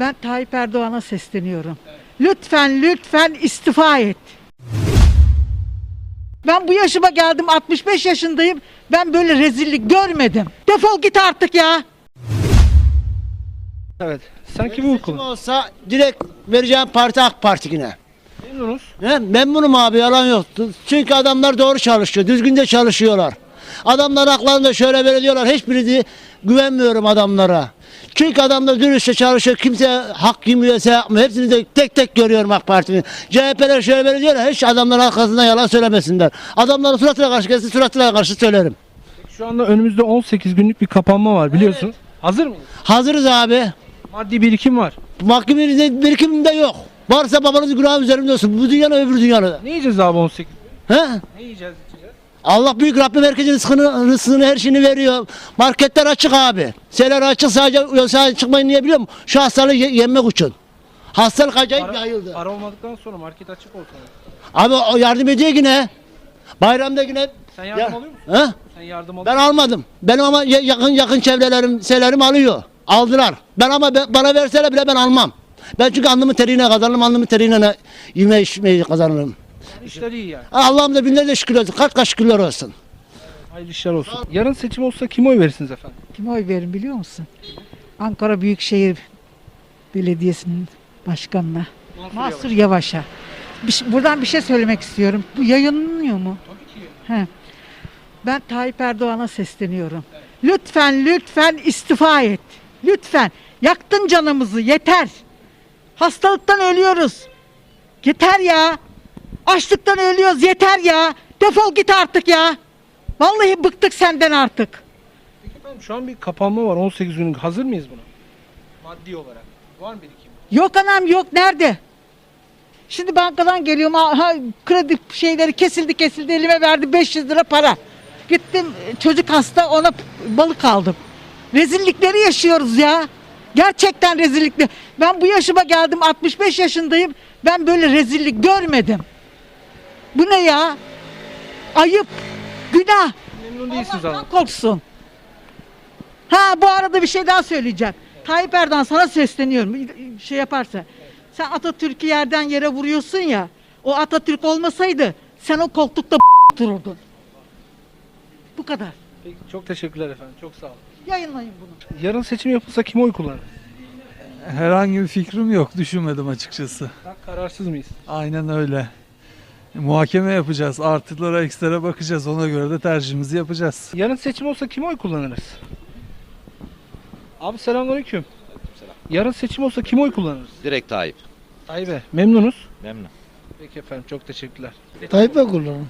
Ben Tayyip Erdoğan'a sesleniyorum. Lütfen lütfen istifa et. Ben bu yaşıma geldim 65 yaşındayım. Ben böyle rezillik görmedim. Defol git artık ya. Evet. Sen kimi Kim okudun? olsa direkt vereceğim parti AK Parti yine. Memnunuz. He, memnunum abi yalan yok. Çünkü adamlar doğru çalışıyor. Düzgünce çalışıyorlar. Adamlar haklarında şöyle böyle diyorlar. Hiçbiri de güvenmiyorum adamlara. Çünkü adamlar dürüstçe çalışıyor. Kimse hak yemiyorsa yapmıyor. Hepsini de tek tek görüyorum AK Parti'nin. CHP'ler şöyle böyle diyorlar. Hiç adamlar arkasından yalan söylemesinler. Adamların suratına karşı gelsin suratına karşı söylerim. Şu anda önümüzde 18 günlük bir kapanma var biliyorsunuz. Hazır mıyız? Hazırız abi. Maddi birikim var. Mahkememizde birikiminde yok. Varsa babanız günahı üzerimde olsun. Bu dünyada öbür dünyada. Ne yiyeceğiz abi 18 gün? He? Ne yiyeceğiz? Allah büyük Rabbim herkesin rızkını, rızkını her şeyini veriyor. Marketler açık abi. Şeyler açık sadece sadece çıkmayın niye biliyor musun? Şu hastalığı ye- yenmek için. Hastalık acayip Para, yayıldı. para olmadıktan sonra market açık olsun. Abi o yardım ediyor yine. Bayramda yine. Sen yardım Ya- alıyor musun? He? Sen yardım alıyor Ben almadım. Benim ama ya- yakın yakın çevrelerim, şeylerim alıyor. Aldılar. Ben ama be- bana verseler bile ben almam. Ben çünkü alnımın teriyle kazanırım, alnımın teriyle ne- yeme içmeyi kazanırım. İşler iyi yani. Allah'ım da binlerce şükür olsun. Kaç kaç şükürler olsun. Hayırlı işler olsun. Yarın seçim olsa kime oy verirsiniz efendim? Kime oy verin biliyor musun? Ankara Büyükşehir Belediyesi'nin başkanına. Mahsur Yavaş'a. Bir şey- buradan bir şey söylemek istiyorum. Bu yayınlanıyor mu? Tabii ki. He. Ben Tayyip Erdoğan'a sesleniyorum. Lütfen lütfen istifa et. Lütfen. Yaktın canımızı yeter. Hastalıktan ölüyoruz. Yeter ya. Açlıktan ölüyoruz yeter ya. Defol git artık ya. Vallahi bıktık senden artık. Peki efendim şu an bir kapanma var 18 günlük. Hazır mıyız buna? Maddi olarak. Var mı birikim? Yok anam yok nerede? Şimdi bankadan geliyorum ha, kredi şeyleri kesildi kesildi elime verdi 500 lira para. Gittim çocuk hasta ona balık aldım. Rezillikleri yaşıyoruz ya. Gerçekten rezillikli. Ben bu yaşıma geldim 65 yaşındayım. Ben böyle rezillik görmedim. Bu ne ya? Ayıp. Günah. Memnun değilsiniz Allah'tan abi. korksun. Ha bu arada bir şey daha söyleyeceğim. Tayyip Erdoğan sana sesleniyorum. Şey yaparsa. Sen Atatürk'ü yerden yere vuruyorsun ya. O Atatürk olmasaydı sen o koltukta dururdun. Bu kadar. Peki, çok teşekkürler efendim. Çok sağ olun. Yayınlayın bunu. Yarın seçim yapılsa kime oy kullanır? Herhangi bir fikrim yok. Düşünmedim açıkçası. Daha kararsız mıyız? Aynen öyle. Muhakeme yapacağız. Artılara, eksilere bakacağız. Ona göre de tercihimizi yapacağız. Yarın seçim olsa kime oy kullanırız? Abi selamünaleyküm. Yarın seçim olsa kime oy kullanırız? Direkt Tayyip. Tayyip'e. Memnunuz. Memnun. Peki efendim çok teşekkürler. Tayyip'e kullanın.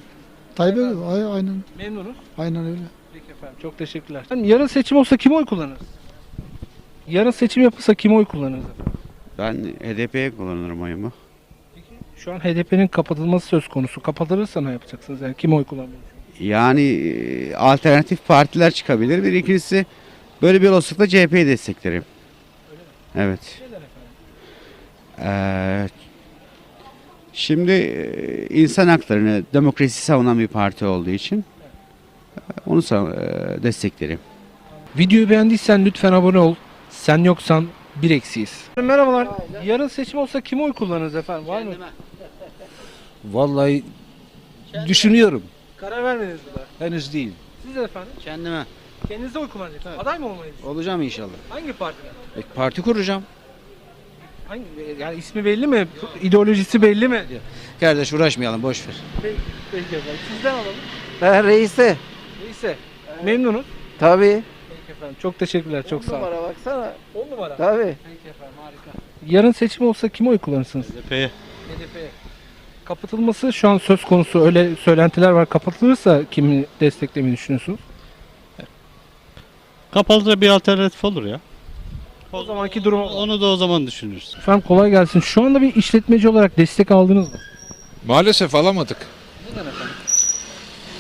Tayyip'e ay- aynen Memnunuz. aynen öyle. Peki efendim çok teşekkürler. Efendim, yarın seçim olsa kime oy kullanırız? Yarın seçim yapılsa kime oy kullanırız efendim? Ben HDP'ye kullanırım oyumu. Şu an HDP'nin kapatılması söz konusu. Kapatılırsa ne yapacaksınız? Yani kime oy kullanmayı? Yani e, alternatif partiler çıkabilir. Bir ikincisi böyle bir olasılıkla CHP'yi desteklerim. Evet. Ee, şimdi e, insan haklarını, demokrasi savunan bir parti olduğu için e, onu e, desteklerim. Videoyu beğendiysen lütfen abone ol. Sen yoksan bir eksiyiz. Merhabalar. Yarın seçim olsa kime oy kullanırız efendim? Var mı? Vallahi düşünüyorum. Karar vermediniz mi daha? Henüz değil. Siz de efendim? Kendime Kendinize oy kullanacaksınız. Aday mı düşünüyorsunuz? olacağım inşallah. Hangi partiden? E, parti kuracağım. Hangi, yani ismi belli mi? İdeolojisi belli mi? Kardeş uğraşmayalım boş ver. Peki, peki efendim. Sizden alalım. Ben reise. Neyse. Memnunuz. Tabii. Peki efendim. Çok teşekkürler. Çok sağ olun. Numara baksana. 10 numara. Tabii. Peki efendim harika. Yarın seçim olsa kime oy kullanırsınız? HDP'ye. HDP'ye. Kapatılması şu an söz konusu öyle söylentiler var. Kapatılırsa kimi desteklemeyi düşünüyorsunuz? Kapalı da bir alternatif olur ya. O zamanki durum Onu da o zaman düşünürüz. Efendim kolay gelsin. Şu anda bir işletmeci olarak destek aldınız mı? Maalesef alamadık.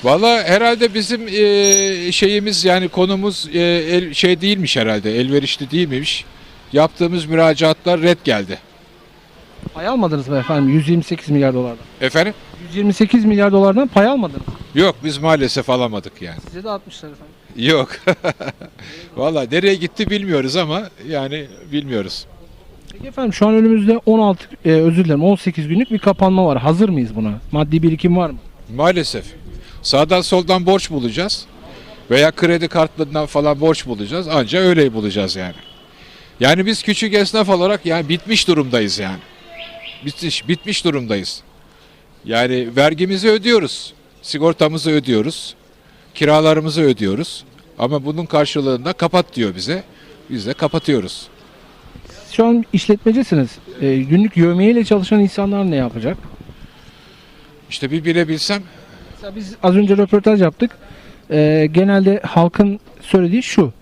Valla herhalde bizim e, şeyimiz yani konumuz e, el, şey değilmiş herhalde elverişli değilmiş. Yaptığımız müracaatlar red geldi. Pay almadınız mı efendim 128 milyar dolardan? Efendim? 128 milyar dolardan pay almadınız. Yok biz maalesef alamadık yani. Size de atmışlar efendim. Yok. Valla nereye gitti bilmiyoruz ama yani bilmiyoruz. Peki efendim şu an önümüzde 16 e, özür dilerim 18 günlük bir kapanma var. Hazır mıyız buna? Maddi birikim var mı? Maalesef. Sağdan soldan borç bulacağız. Veya kredi kartlarından falan borç bulacağız. Anca öyle bulacağız yani. Yani biz küçük esnaf olarak yani bitmiş durumdayız yani. Bitmiş, bitmiş durumdayız. Yani vergimizi ödüyoruz. Sigortamızı ödüyoruz. Kiralarımızı ödüyoruz. Ama bunun karşılığında kapat diyor bize. Biz de kapatıyoruz. Şu an işletmecisiniz. E, günlük yövmiyeyle çalışan insanlar ne yapacak? İşte bir bilebilsem Mesela biz az önce röportaj yaptık. E, genelde halkın söylediği şu.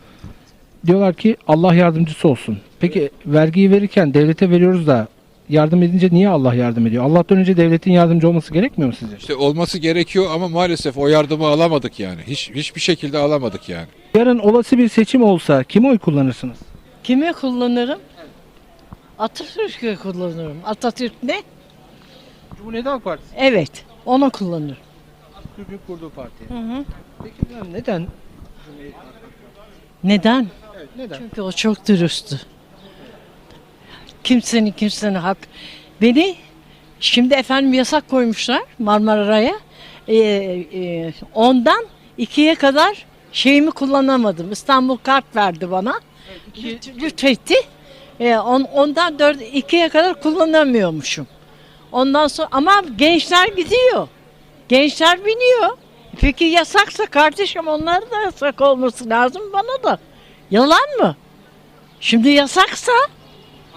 Diyorlar ki Allah yardımcısı olsun. Peki vergiyi verirken devlete veriyoruz da yardım edince niye Allah yardım ediyor? Allah'tan önce devletin yardımcı olması gerekmiyor mu sizce? işte olması gerekiyor ama maalesef o yardımı alamadık yani. Hiç hiçbir şekilde alamadık yani. Yarın olası bir seçim olsa kime oy kullanırsınız? Kimi kullanırım? Atatürk'ü kullanırım. Atatürk ne? Cumhuriyet Halk Partisi. Evet, onu kullanırım. Türk'ün kurduğu parti. Hı hı. Peki efendim neden? Neden? Evet, neden? Çünkü o çok dürüsttü. Kimsenin kimsenin hak. Beni şimdi efendim yasak koymuşlar Marmara'ya. Ee, e, ondan ikiye kadar şeyimi kullanamadım. İstanbul kart verdi bana. Lüt- Lütfetti. Ee, on, ondan dört, ikiye kadar kullanamıyormuşum. Ondan sonra ama gençler gidiyor. Gençler biniyor. Peki yasaksa kardeşim onlara da yasak olması lazım bana da. Yalan mı? Şimdi yasaksa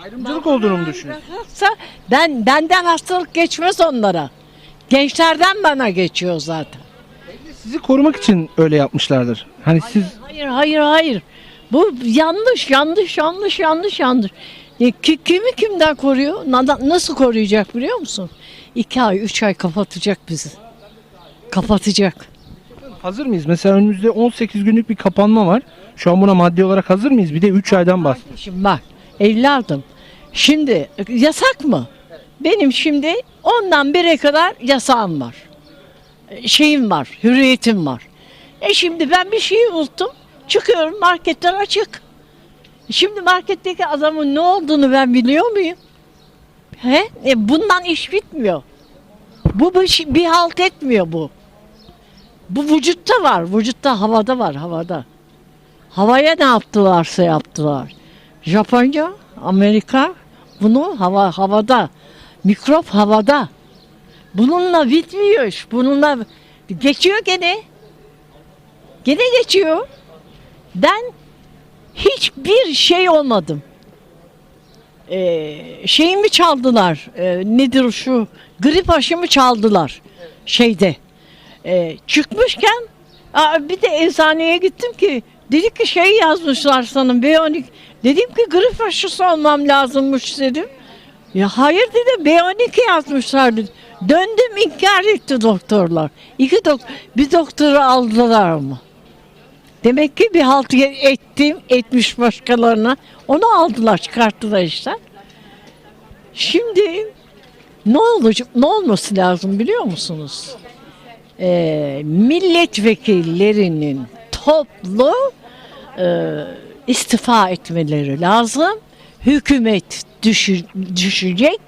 Ayrımcılık olduğunu mu yasaksa ben benden hastalık geçmez onlara. Gençlerden bana geçiyor zaten. Sizi korumak için öyle yapmışlardır. Hani siz Hayır hayır hayır. Bu yanlış yanlış yanlış yanlış yanlış. E, ki- kimi kimden koruyor? Na- Nasıl koruyacak biliyor musun? İki ay, üç ay kapatacak bizi. Kapatacak. hazır mıyız? Mesela önümüzde 18 günlük bir kapanma var. Şu an buna maddi olarak hazır mıyız? Bir de 3 aydan bahs. Şimdi bak evladım şimdi yasak mı? Benim şimdi ondan bire kadar yasağım var. E, Şeyim var, hürriyetim var. E şimdi ben bir şeyi unuttum. Çıkıyorum marketler açık. Şimdi marketteki adamın ne olduğunu ben biliyor muyum? He? E bundan iş bitmiyor. Bu bir, bir halt etmiyor bu. Bu vücutta var, vücutta havada var, havada. Havaya ne yaptılarsa yaptılar. Japonya, Amerika bunu hava havada. Mikrop havada. Bununla bitmiyor iş. Bununla geçiyor gene. Gene geçiyor. Ben hiçbir şey olmadım. Ee, şeyimi çaldılar. Ee, nedir şu? Grip aşımı çaldılar. Şeyde. Ee, çıkmışken aa, bir de eczaneye gittim ki dedi ki şey yazmışlar sana B12. Dedim ki grip aşısı olmam lazımmış dedim. Ya hayır dedi B12 yazmışlar dedi. Döndüm inkar etti doktorlar. İki doktor, bir doktoru aldılar ama. Demek ki bir halt ettim, etmiş başkalarına. Onu aldılar, çıkarttılar işte. Şimdi ne olacak, ne olması lazım biliyor musunuz? Ee, milletvekillerinin toplu e, istifa etmeleri lazım. Hükümet düşü- düşecek,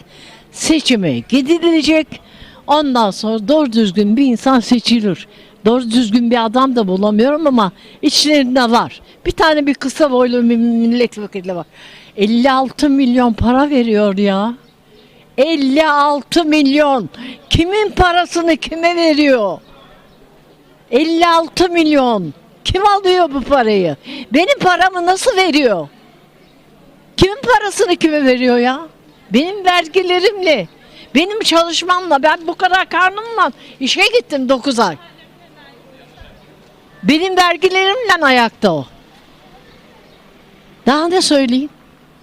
seçime gidilecek. Ondan sonra doğru düzgün bir insan seçilir. Doğru düzgün bir adam da bulamıyorum ama içlerinde var. Bir tane bir kısa boylu milletvekili var. 56 milyon para veriyor ya. 56 milyon. Kimin parasını kime veriyor? 56 milyon. Kim alıyor bu parayı? Benim paramı nasıl veriyor? Kimin parasını kime veriyor ya? Benim vergilerimle, benim çalışmamla, ben bu kadar karnımla işe gittim 9 ay. Benim vergilerimle ayakta o. Daha ne söyleyeyim?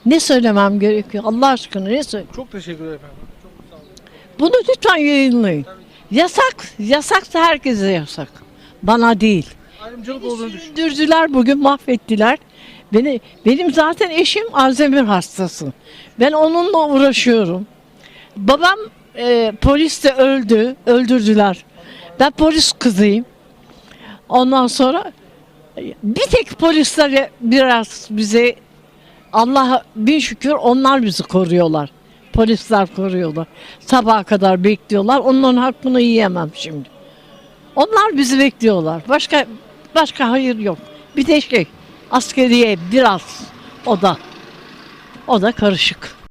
Ne söylemem gerekiyor? Allah aşkına ne söyleyeyim? Çok teşekkür ederim efendim. Bunu lütfen yayınlayın. Yasak, yasaksa herkese yasak. Bana değil. Ayrımcılık olduğunu. Sürdürdüler bugün mahvettiler. Beni benim zaten eşim Alzheimer hastası. Ben onunla uğraşıyorum. Babam e, poliste öldü, öldürdüler. Ben polis kızıyım. Ondan sonra bir tek polisler biraz bize Allah bin şükür onlar bizi koruyorlar. Polisler koruyorlar. Sabaha kadar bekliyorlar. Onların hakkını yiyemem şimdi. Onlar bizi bekliyorlar. Başka başka hayır yok. Bir de şey askeriye biraz o da o da karışık.